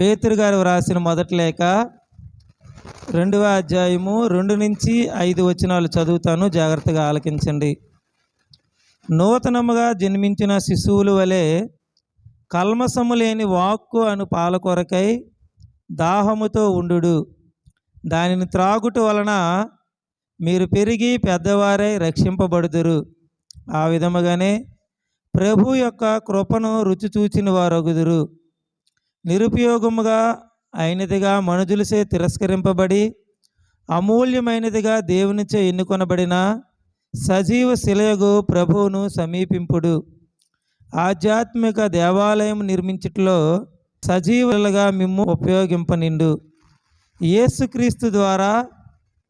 పేతురు గారు వ్రాసిన మొదటి లేఖ రెండవ అధ్యాయము రెండు నుంచి ఐదు వచనాలు చదువుతాను. జాగ్రత్తగా ఆలకించండి. నూతనముగా జన్మించిన శిశువుల వలె కల్మసము లేని వాక్కు అను పాల కొరకై దాహముతో ఉండు దానిని త్రాగుట వలన మీరు పెరిగి పెద్దవారై రక్షింపబడుదురు. ఆ విధముగానే ప్రభు యొక్క కృపను రుచి చూచిన వారొగుదురు నిరుపయోగముగా అయినదిగా మనుజులచే తిరస్కరింపబడి అమూల్యమైనదిగా దేవునిచే ఎన్నుకొనబడిన సజీవ శిలయగు ప్రభువును సమీపింపుడు. ఆధ్యాత్మిక దేవాలయం నిర్మించుటలో సజీవులుగా మిమ్ము ఉపయోగింపనిండు. యేసుక్రీస్తు ద్వారా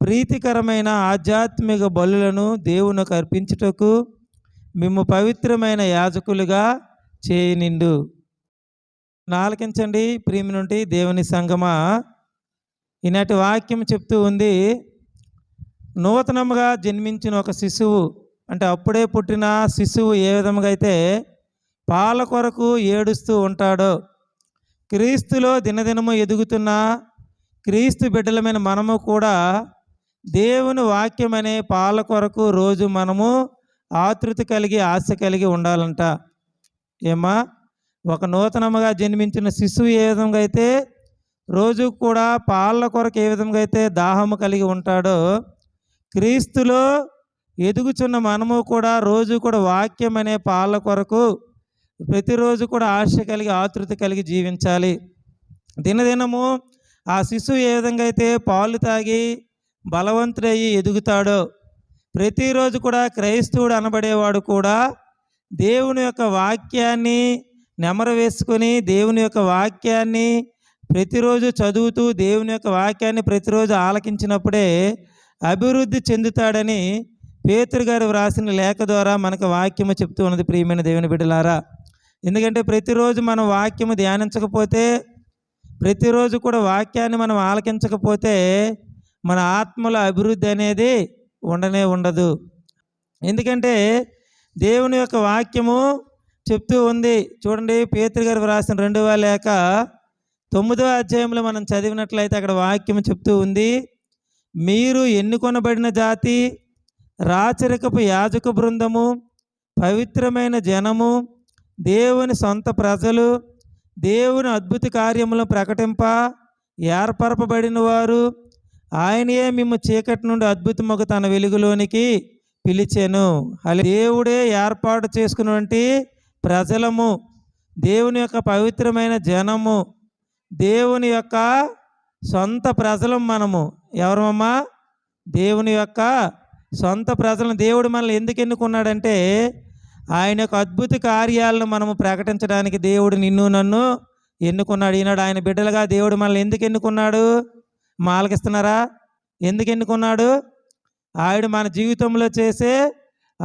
ప్రీతికరమైన ఆధ్యాత్మిక బలులను దేవునకు అర్పించుటకు మిమ్ము పవిత్రమైన యాజకులుగా చేయనిండు. నాలకించండి ప్రేమి నుండి దేవుని సంగమా. ఈనాటి వాక్యం చెప్తూ ఉంది నూతనముగా జన్మించిన ఒక శిశువు అంటే అప్పుడే పుట్టిన శిశువు ఏ విధముగా అయితే పాల కొరకు ఏడుస్తూ ఉంటాడో క్రీస్తులో దినదినము ఎదుగుతున్న క్రీస్తు బిడ్డలమైన మనము కూడా దేవుని వాక్యం అనే పాల కొరకు రోజు మనము ఆతృత కలిగి ఆశ కలిగి ఉండాలంట. ఏమా ఒక నూతనముగా జన్మించిన శిశువు ఏ విధంగా అయితే రోజు కూడా పాల కొరకు ఏ విధంగా అయితే దాహము కలిగి ఉంటాడో క్రీస్తులో ఎదుగుచున్న మనము కూడా రోజు కూడా వాక్యం అనే పాల కొరకు ప్రతిరోజు కూడా ఆశ కలిగి ఆతృత కలిగి జీవించాలి. దినదినము ఆ శిశువు ఏ విధంగా అయితే పాలు తాగి బలవంతుడయ్యి ఎదుగుతాడో ప్రతిరోజు కూడా క్రైస్తవుడు అనబడేవాడు కూడా దేవుని యొక్క వాక్యాన్ని నెమరు వేసుకొని దేవుని యొక్క వాక్యాన్ని ప్రతిరోజు చదువుతూ దేవుని యొక్క వాక్యాన్ని ప్రతిరోజు ఆలకించినప్పుడే అభివృద్ధి చెందుతాడని పేతురు గారు వ్రాసిన లేఖ ద్వారా మనకు వాక్యము చెప్తూ ఉన్నది ప్రియమైన దేవుని బిడ్డలారా. ఎందుకంటే ప్రతిరోజు మనం వాక్యము ధ్యానించకపోతే ప్రతిరోజు కూడా వాక్యాన్ని మనం ఆలకించకపోతే మన ఆత్మల అభివృద్ధి అనేది ఉండనే ఉండదు. ఎందుకంటే దేవుని యొక్క వాక్యము చెప్తూ ఉంది. చూడండి పేతురు గారు వ్రాసిన రెండవ లేక తొమ్మిదో అధ్యాయంలో మనం చదివినట్లయితే అక్కడ వాక్యం చెప్తూ ఉంది. మీరు ఎన్నుకొనబడిన జాతి రాచరికపు యాజక బృందము పవిత్రమైన జనము దేవుని సొంత ప్రజలు దేవుని అద్భుత కార్యములను ప్రకటింప ఏర్పరపబడిన వారు ఆయనే మేము చీకటి నుండి అద్భుతముగా తన వెలుగులోనికి పిలిచాను. అలా దేవుడే ఏర్పాటు చేసుకున్నటువంటి ప్రజలము దేవుని యొక్క పవిత్రమైన జనము దేవుని యొక్క సొంత ప్రజలం మనము. ఎవరమ్మా? దేవుని యొక్క సొంత ప్రజలను దేవుడు మనల్ని ఎందుకు ఎన్నుకున్నాడంటే ఆయన యొక్క అద్భుత కార్యాలను మనము ప్రకటించడానికి దేవుడు నిన్ను నన్ను ఎన్నుకున్నాడు. ఈనాడు ఆయన బిడ్డలుగా దేవుడు మనల్ని ఎందుకు ఎన్నుకున్నాడు? మాలకిస్తున్నారా? ఎందుకు ఎన్నుకున్నాడు? ఆయన మన జీవితంలో చేసే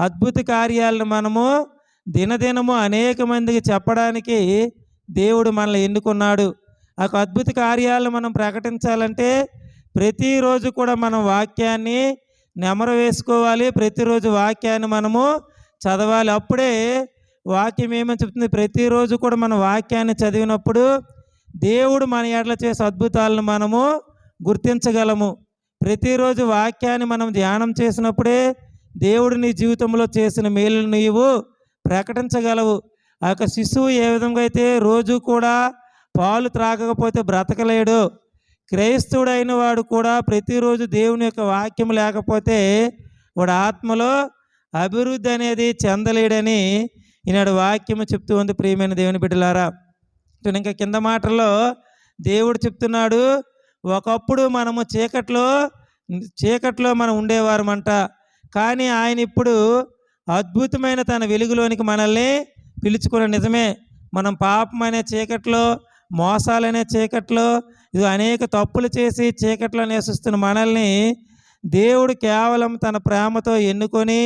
అద్భుత కార్యాలను మనము దినదినము అనేక మందికి చెప్పడానికి దేవుడు మనల్ని ఎన్నుకున్నాడు. ఆ అద్భుత కార్యాలను మనం ప్రకటించాలంటే ప్రతిరోజు కూడా మనం వాక్యాన్ని నెమరు వేసుకోవాలి. ప్రతిరోజు వాక్యాన్ని మనము చదవాలి. అప్పుడే వాక్యం ఏమని చెప్తుంది? ప్రతిరోజు కూడా మన వాక్యాన్ని చదివినప్పుడు దేవుడు మన ఎడల చేసే అద్భుతాలను మనము గుర్తించగలము. ప్రతిరోజు వాక్యాన్ని మనం ధ్యానం చేసినప్పుడే దేవుడు నీ జీవితంలో చేసిన మేలును నీవు ప్రకటించగలవు. ఆ యొక్క శిశువు ఏ విధంగా అయితే రోజు కూడా పాలు త్రాగకపోతే బ్రతకలేడు. క్రైస్తవుడైన వాడు కూడా ప్రతిరోజు దేవుని యొక్క వాక్యం లేకపోతే వాడు ఆత్మలో అభివృద్ధి అనేది చెందలేడని ఈనాడు వాక్యము చెప్తూ ఉంది ప్రియమైన దేవుని బిడ్డలారా. ఇంకా కింద మాటల్లో దేవుడు చెప్తున్నాడు ఒకప్పుడు మనము చీకట్లో చీకట్లో మనం ఉండేవారమంట. కానీ ఆయన ఇప్పుడు అద్భుతమైన తన వెలుగులోనికి మనల్ని పిలుచుకున్న నిజమే. మనం పాపం అనే చీకట్లో మోసాలనే చీకట్లో ఇది అనేక తప్పులు చేసి చీకట్లో నివసిస్తున్న మనల్ని దేవుడు కేవలం తన ప్రేమతో ఎన్నుకొని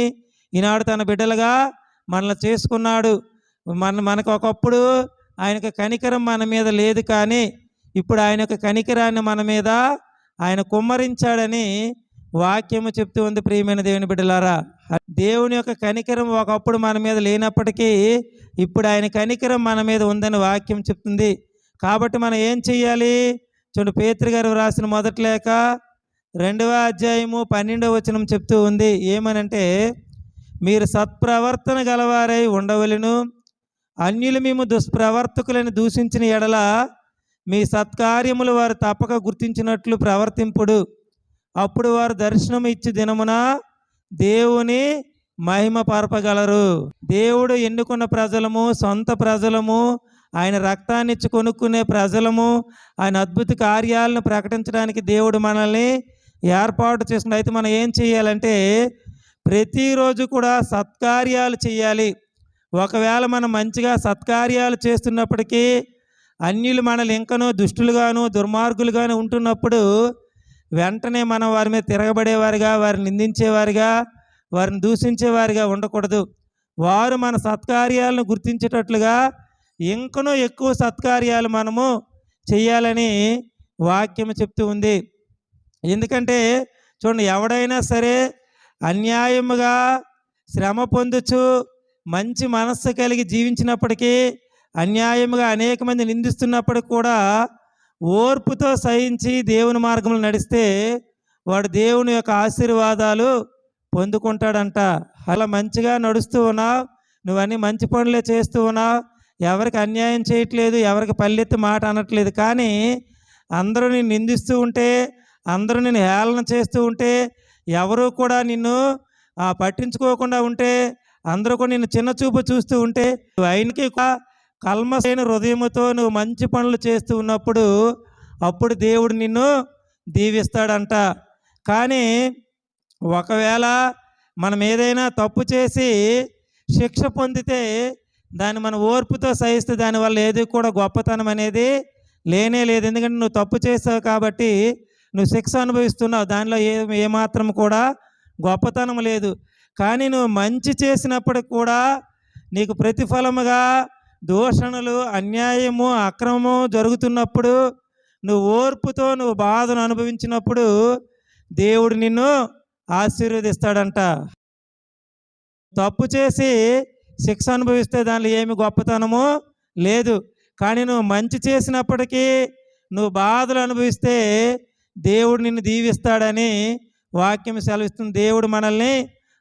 ఈనాడు తన బిడ్డలుగా మనల్ని చేసుకున్నాడు. మన మనకు ఒకప్పుడు యొక్క కనికరం మన మీద లేదు కానీ ఇప్పుడు ఆయన యొక్క కనికరాన్ని మన మీద ఆయన కుమ్మరించాడని వాక్యము చెప్తూ ఉంది ప్రియమైన దేవుని బిడ్డలారా. దేవుని యొక్క కనికరం ఒకప్పుడు మన మీద లేనప్పటికీ ఇప్పుడు ఆయన కనికరం మన మీద ఉందని వాక్యం చెప్తుంది. కాబట్టి మనం ఏం చెయ్యాలి? చూడు పేతృ గారు రాసిన మొదటి లేక రెండవ అధ్యాయము పన్నెండవ వచనం చెప్తూ ఉంది. ఏమనంటే మీరు సత్ప్రవర్తన గలవారై ఉండవలను. అన్యులు మేము దుష్ప్రవర్తకులను దూషించిన ఎడల మీ సత్కార్యములు వారు తప్పక గుర్తించినట్లు ప్రవర్తింపుడు. అప్పుడు వారు దర్శనం ఇచ్చి దినమున దేవుని మహిమ పరపగలరు. దేవుడు ఎన్నుకున్న ప్రజలము సొంత ప్రజలము ఆయన రక్తాన్ని ఇచ్చి కొనుక్కునే ప్రజలము ఆయన అద్భుత కార్యాలను ప్రకటించడానికి దేవుడు మనల్ని ఏర్పాటు చేసిన అయితే మనం ఏం చేయాలంటే ప్రతిరోజు కూడా సత్కార్యాలు చేయాలి. ఒకవేళ మనం మంచిగా సత్కార్యాలు చేస్తున్నప్పటికీ అన్యులు మనల్ని ఇంకనూ దుష్టులుగాను దుర్మార్గులుగాను ఉంటున్నప్పుడు వెంటనే మనం వారి మీద తిరగబడేవారిగా వారిని నిందించేవారిగా వారిని దూషించేవారిగా ఉండకూడదు. వారు మన సత్కార్యాలను గుర్తించేటట్లుగా ఇంకనూ ఎక్కువ సత్కార్యాలు మనము చేయాలని వాక్యం చెప్తూ ఉంది. ఎందుకంటే చూడండి ఎవడైనా సరే అన్యాయముగా శ్రమ పొందుచు మంచి మనస్సు కలిగి జీవించినప్పటికీ అన్యాయముగా అనేక మంది నిందిస్తున్నప్పటికి కూడా ఓర్పుతో సహించి దేవుని మార్గంలో నడిస్తే వాడు దేవుని యొక్క ఆశీర్వాదాలు పొందుకుంటాడంట. అలా మంచిగా నడుస్తూ ఉన్నావు. నువ్వన్నీ మంచి పనులే చేస్తూ ఉన్నావు. ఎవరికి అన్యాయం చేయట్లేదు ఎవరికి పల్లెత్తి మాట అనట్లేదు. కానీ అందరూ నిన్ను నిందిస్తూ ఉంటే అందరూ నిన్ను హేళన చేస్తూ ఉంటే ఎవరు కూడా నిన్ను పట్టించుకోకుండా ఉంటే అందరూ కూడా నిన్ను చిన్న చూపు చూస్తూ ఉంటే నువ్వు ఆయనకి క- కల్మసైన హృదయముతో నువ్వు మంచి పనులు చేస్తూ ఉన్నప్పుడు అప్పుడు దేవుడు నిన్ను దీవిస్తాడంట. కానీ ఒకవేళ మనం ఏదైనా తప్పు చేసి శిక్ష పొందితే దాన్ని మన ఓర్పుతో సహిస్తే దానివల్ల ఏది కూడా గొప్పతనం అనేది లేనే లేదు. ఎందుకంటే నువ్వు తప్పు చేసావు కాబట్టి నువ్వు శిక్ష అనుభవిస్తున్నావు. దానిలో ఏ ఏమాత్రం కూడా గొప్పతనం లేదు. కానీ నువ్వు మంచి చేసినప్పటికి కూడా నీకు ప్రతిఫలముగా దూషణలు అన్యాయము అక్రమము జరుగుతున్నప్పుడు నువ్వు ఓర్పుతో నువ్వు బాధను అనుభవించినప్పుడు దేవుడు నిన్ను ఆశీర్వదిస్తాడంట. తప్పు చేసి శిక్ష అనుభవిస్తే దానిలో ఏమి గొప్పతనము లేదు. కానీ నువ్వు మంచి చేసినప్పటికీ నువ్వు బాధలు అనుభవిస్తే దేవుడు నిన్ను దీవిస్తాడని వాక్యం సెలవిస్తుంది. దేవుడు మనల్ని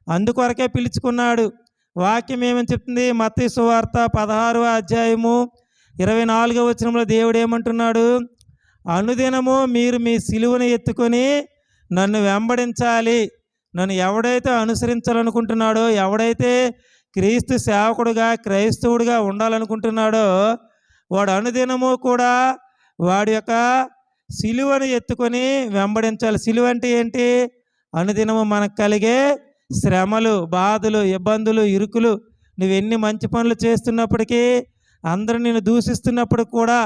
అందుకొరకే పిలుచుకున్నాడు. వాక్యం ఏమని చెప్తుంది? మత్తయి సువార్త పదహారవ అధ్యాయము ఇరవై నాలుగవ వచనంలో దేవుడు ఏమంటున్నాడు? అనుదినము మీరు మీ సిలువను ఎత్తుకొని నన్ను వెంబడించాలి. నన్ను ఎవడైతే అనుసరించాలనుకుంటున్నాడో ఎవడైతే క్రీస్తు సేవకుడుగా క్రైస్తవుడిగా ఉండాలనుకుంటున్నాడో వాడు అనుదినము కూడా వాడి యొక్క సిలువను ఎత్తుకొని వెంబడించాలి. సిలువ అంటే ఏంటి? అనుదినము మనకు కలిగే శ్రమలు బాధలు ఇబ్బందులు ఇరుకులు నువ్వు ఎన్ని మంచి పనులు చేస్తున్నప్పటికీ అందరూ నిన్ను దూషిస్తున్నప్పుడు కూడా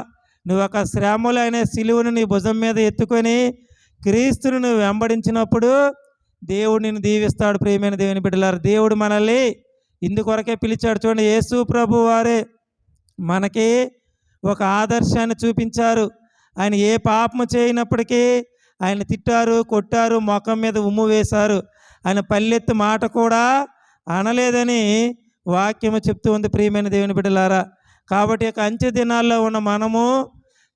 నువ్వు ఒక శ్రమలు అనే సిలువను నీ భుజం మీద ఎత్తుకొని క్రీస్తును నువ్వు వెంబడించినప్పుడు దేవుడు నిన్ను దీవిస్తాడు. ప్రియమైన దేవుని బిడ్డలారు దేవుడు మనల్ని ఇందుకొరకే పిలిచాడు చూడండి. యేసు ప్రభు వారే మనకి ఒక ఆదర్శాన్ని చూపించారు. ఆయన ఏ పాపము చేయనప్పటికీ ఆయన తిట్టారు కొట్టారు మొఖం మీద ఉమ్ము వేశారు. ఆయన పల్లెత్తు మాట కూడా అనలేదని వాక్యము చెప్తూ ఉంది ప్రియమైన దేవుని బిడ్డలారా. కాబట్టి యొక్క అంచె దినాల్లో ఉన్న మనము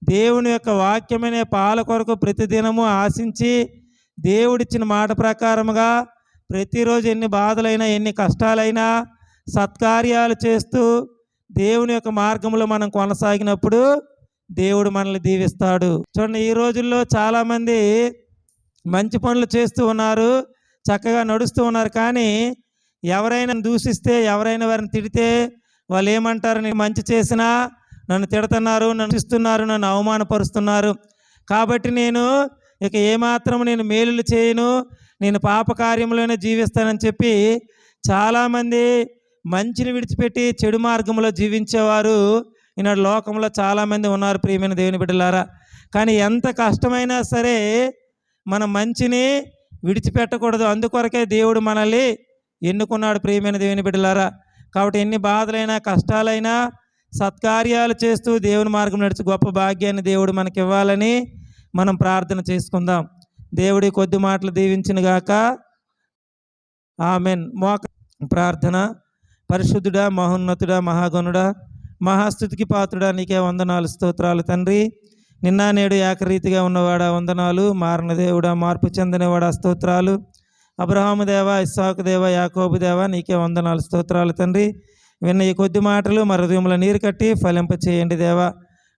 దేవుని యొక్క వాక్యమనే పాల కొరకు ప్రతిదినము ఆశించి దేవుడిచ్చిన మాట ప్రకారముగా ప్రతిరోజు ఎన్ని బాధలైనా ఎన్ని కష్టాలైనా సత్కార్యాలు చేస్తూ దేవుని యొక్క మార్గంలో మనం కొనసాగినప్పుడు దేవుడు మనల్ని దీవిస్తాడు. చూడండి ఈ రోజుల్లో చాలామంది మంచి పనులు చేస్తూ ఉన్నారు. చక్కగా నడుస్తూ ఉన్నారు. కానీ ఎవరైనా దూషిస్తే ఎవరైనా వారిని తిడితే వాళ్ళు ఏమంటారు? నేను మంచి చేసినా నన్ను తిడుతున్నారు నన్ను ఇస్తున్నారు నన్ను అవమానపరుస్తున్నారు. కాబట్టి నేను ఇక ఏమాత్రం నేను మేలులు చేయను. నేను పాపకార్యంలోనే జీవిస్తానని చెప్పి చాలామంది మంచిని విడిచిపెట్టి చెడు మార్గంలో జీవించేవారు ఈనాడు లోకంలో చాలామంది ఉన్నారు ప్రియమైన దేవుని బిడ్డలారా. కానీ ఎంత కష్టమైనా సరే మన మంచిని విడిచిపెట్టకూడదు. అందుకొరకే దేవుడు మనల్ని ఎన్నుకున్నాడు ప్రియమైన దేవుని బిడ్డలారా. కాబట్టి ఎన్ని బాధలైనా కష్టాలైనా సత్కార్యాలు చేస్తూ దేవుని మార్గం నడిచి గొప్ప భాగ్యాన్ని దేవుడు మనకి ఇవ్వాలని మనం ప్రార్థన చేసుకుందాం. దేవుడి కొద్ది మాటలు దీవించిన గాక. ఆమెన్. మోక ప్రార్థన. పరిశుద్ధుడా మహోన్నతుడా మహాగణుడా మహాస్థుతికి పాత్రుడా నీకే వందనాలు స్తోత్రాలు తండ్రి. నిన్న నేడు ఏకరీతిగా ఉన్నవాడా వందనాలు. మారిన దేవుడా మార్పు చెందినవాడా స్తోత్రాలు. అబ్రహాము దేవ ఇస్సాకు దేవ యాకోబు దేవ నీకే వందనాలు స్తోత్రాలు తండ్రి. విన్న ఈ కొద్ది మాటలు మా హృదయంలో నీరు కట్టి ఫలింప చేయండి దేవా.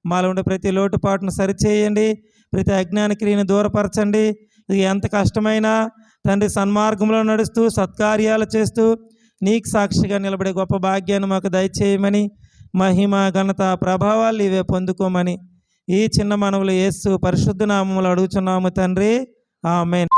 మాలో ఉండే ప్రతి లోటుపాటును సరిచేయండి. ప్రతి అజ్ఞాన క్రియను దూరపరచండి. ఇది ఎంత కష్టమైనా తండ్రి సన్మార్గంలో నడుస్తూ సత్కార్యాలు చేస్తూ నీకు సాక్షిగా నిలబడే గొప్ప భాగ్యాన్ని మాకు దయచేయమని మహిమ ఘనత ప్రభావాలు ఇవే పొందుకోమని ఈ చిన్న మనవులు యేసు పరిశుద్ధ నామములు అడుగుచున్నాము తండ్రి. ఆమెన్.